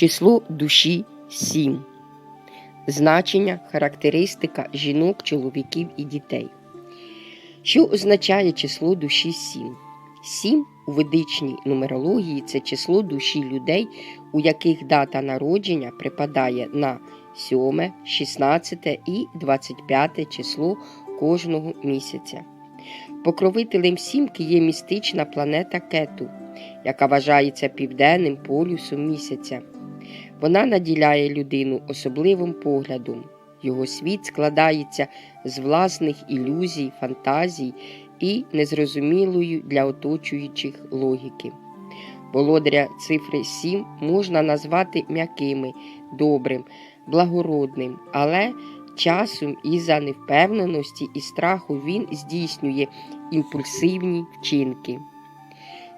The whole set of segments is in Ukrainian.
Число душі 7. Значення, характеристика жінок, чоловіків і дітей. Що означає число душі 7? 7 у ведичній нумерології це число душі людей, у яких дата народження припадає на 7, 16 і 25 число кожного місяця. Покровителем сімки є містична планета Кету, яка вважається південним полюсом місяця. Вона наділяє людину особливим поглядом. Його світ складається з власних ілюзій, фантазій і незрозумілої для оточуючих логіки. Володаря цифри 7 можна назвати м'якими, добрим, благородним, але часом із-за невпевненості і страху він здійснює імпульсивні вчинки.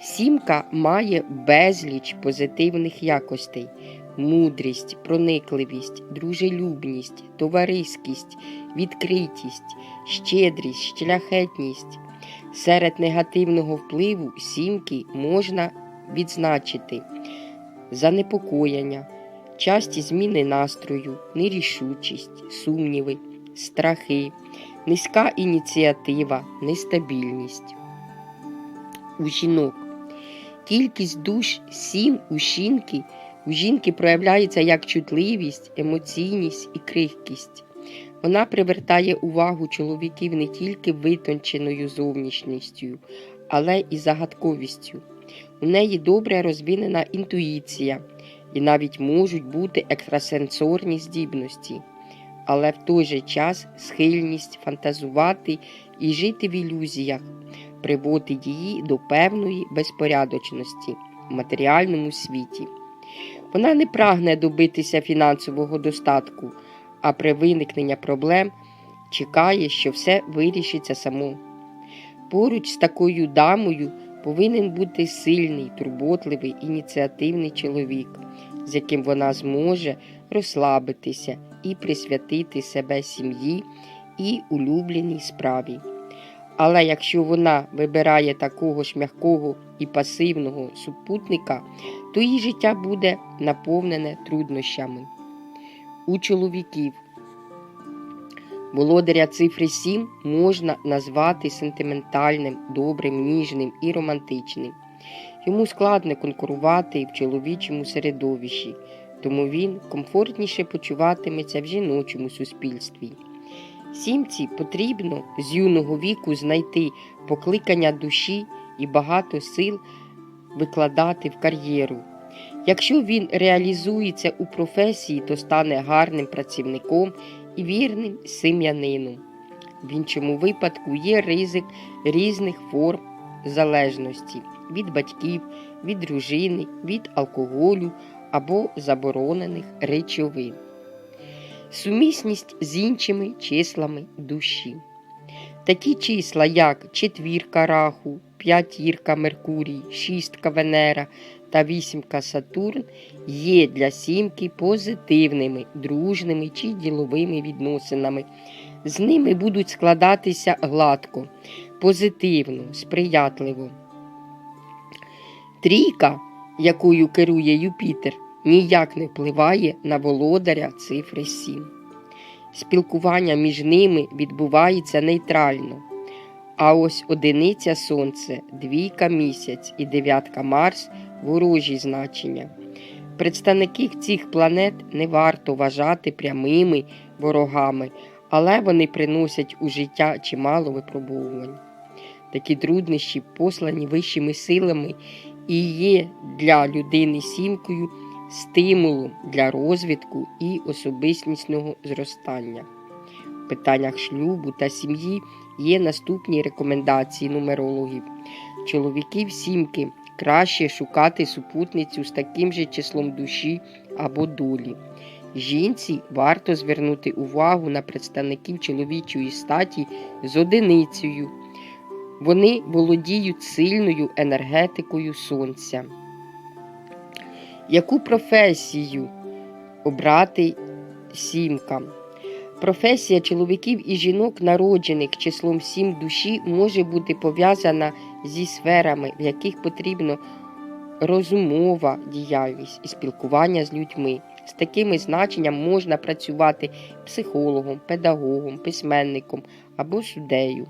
Сімка має безліч позитивних якостей: мудрість, проникливість, дружелюбність, товариськість, відкритість, щедрість, шляхетність. Серед негативного впливу сімки можна відзначити занепокоєння, часті зміни настрою, нерішучість, сумніви, страхи, низька ініціатива, нестабільність. У жінок кількість душ 7 у жінки у жінки проявляється як чутливість, емоційність і крихкість. Вона привертає увагу чоловіків не тільки витонченою зовнішністю, але і загадковістю. У неї добре розвинена інтуїція і навіть можуть бути екстрасенсорні здібності, але в той же час схильність фантазувати і жити в ілюзіях приводить її до певної безпорядочності в матеріальному світі. Вона не прагне добитися фінансового достатку, а при виникненні проблем чекає, що все вирішиться само. Поруч з такою дамою повинен бути сильний, турботливий, ініціативний чоловік, з яким вона зможе розслабитися і присвятити себе сім'ї і улюбленій справі. Але якщо вона вибирає такого ж м'якого і пасивного супутника, то її життя буде наповнене труднощами. У чоловіків володаря цифри 7 можна назвати сентиментальним, добрим, ніжним і романтичним. Йому складно конкурувати в чоловічому середовищі, тому він комфортніше почуватиметься в жіночому суспільстві. Сімці потрібно з юного віку знайти покликання душі і багато сил викладати в кар'єру. Якщо він реалізується у професії, то стане гарним працівником і вірним сім'янином. В іншому випадку є ризик різних форм залежності від батьків, від дружини, від алкоголю або заборонених речовин сумісність з іншими числами душі. Такі числа, як четвірка раху, п'ятірка Меркурій, шістка Венера та вісімка Сатурн, є для сімки позитивними, дружними чи діловими відносинами. З ними будуть складатися гладко, позитивно, сприятливо. Трійка, якою керує Юпітер, ніяк не впливає на володаря цифри 7. Спілкування між ними відбувається нейтрально. А ось одиниця Сонце, двійка місяць і дев'ятка Марс ворожі значення. Представники цих планет не варто вважати прямими ворогами, але вони приносять у життя чимало випробувань. Такі труднощі, послані вищими силами, і є для людини сімкою стимулу для розвитку і особистісного зростання. В питаннях шлюбу та сім'ї є наступні рекомендації нумерологів. Чоловіків сімки краще шукати супутницю з таким же числом душі або долі. Жінці варто звернути увагу на представників чоловічої статі з одиницею. Вони володіють сильною енергетикою сонця. Яку професію обрати сімкам? Професія чоловіків і жінок, народжених числом сім душі, може бути пов'язана зі сферами, в яких потрібно розумова діяльність і спілкування з людьми. З такими значенням можна працювати психологом, педагогом, письменником або суддею.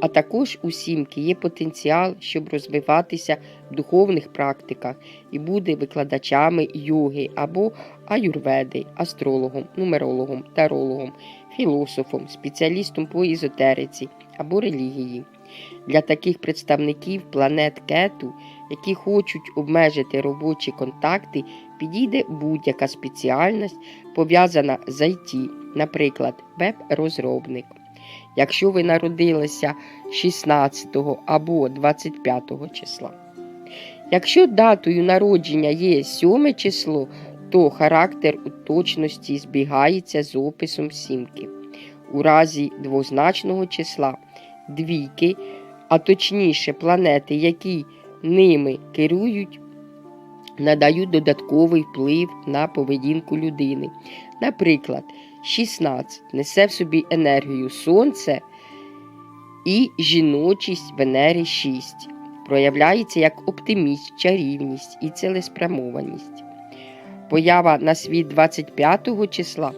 А також у сімки є потенціал, щоб розвиватися в духовних практиках і бути викладачами йоги або аюрведи, астрологом, нумерологом, тарологом, філософом, спеціалістом по езотериці або релігії. Для таких представників планет кету, які хочуть обмежити робочі контакти, підійде будь-яка спеціальність, пов'язана з IT, наприклад, веб-розробник. Якщо ви народилися 16 або 25 числа. Якщо датою народження є 7 число, то характер у точності збігається з описом сімки. У разі двозначного числа двійки, а точніше планети, які ними керують, надають додатковий вплив на поведінку людини. Наприклад, 16 несе в собі енергію Сонце і жіночість Венери 6. Проявляється як оптиміст, чарівність і цілеспрямованість. Поява на світ 25 числа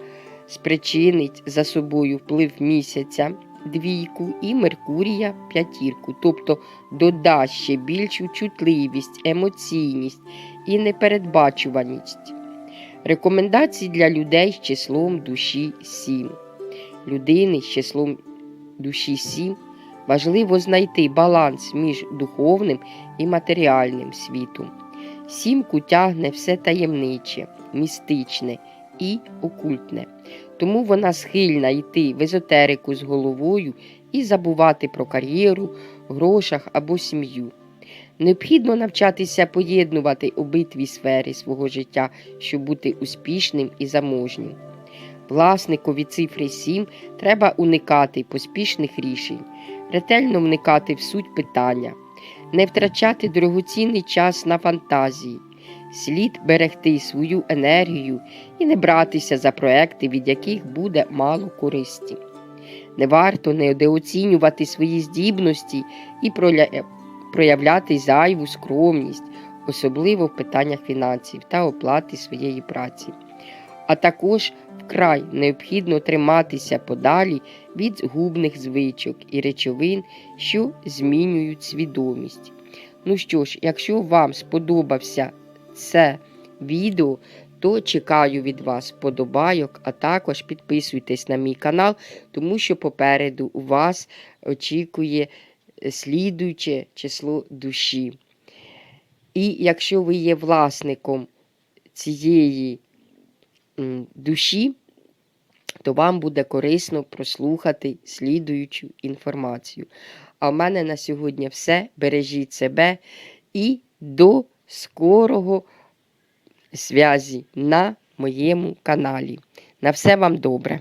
спричинить за собою вплив місяця двійку і Меркурія п'ятірку, тобто додасть ще більшу чутливість, емоційність і непередбачуваність. Рекомендації для людей з числом душі 7. Людини з числом душі 7 важливо знайти баланс між духовним і матеріальним світом. Сімку тягне все таємниче, містичне і окультне. Тому вона схильна йти в езотерику з головою і забувати про кар'єру, грошах або сім'ю. Необхідно навчатися поєднувати обидві сфери свого життя, щоб бути успішним і заможнім. Власникові цифри 7 треба уникати поспішних рішень, ретельно вникати в суть питання, не втрачати дорогоцінний час на фантазії, слід берегти свою енергію і не братися за проекти, від яких буде мало користі. Не варто недооцінювати свої здібності і проявляти зайву скромність, особливо в питаннях фінансів та оплати своєї праці. А також вкрай необхідно триматися подалі від згубних звичок і речовин, що змінюють свідомість. Ну що ж, якщо вам сподобався це відео, то чекаю від вас подобайок, а також підписуйтесь на мій канал, тому що попереду у вас очікує слідуюче число душі. І якщо ви є власником цієї душі, то вам буде корисно прослухати слідуючу інформацію. А в мене на сьогодні все. Бережіть себе і до скорого зв'язі на моєму каналі. На все вам добре!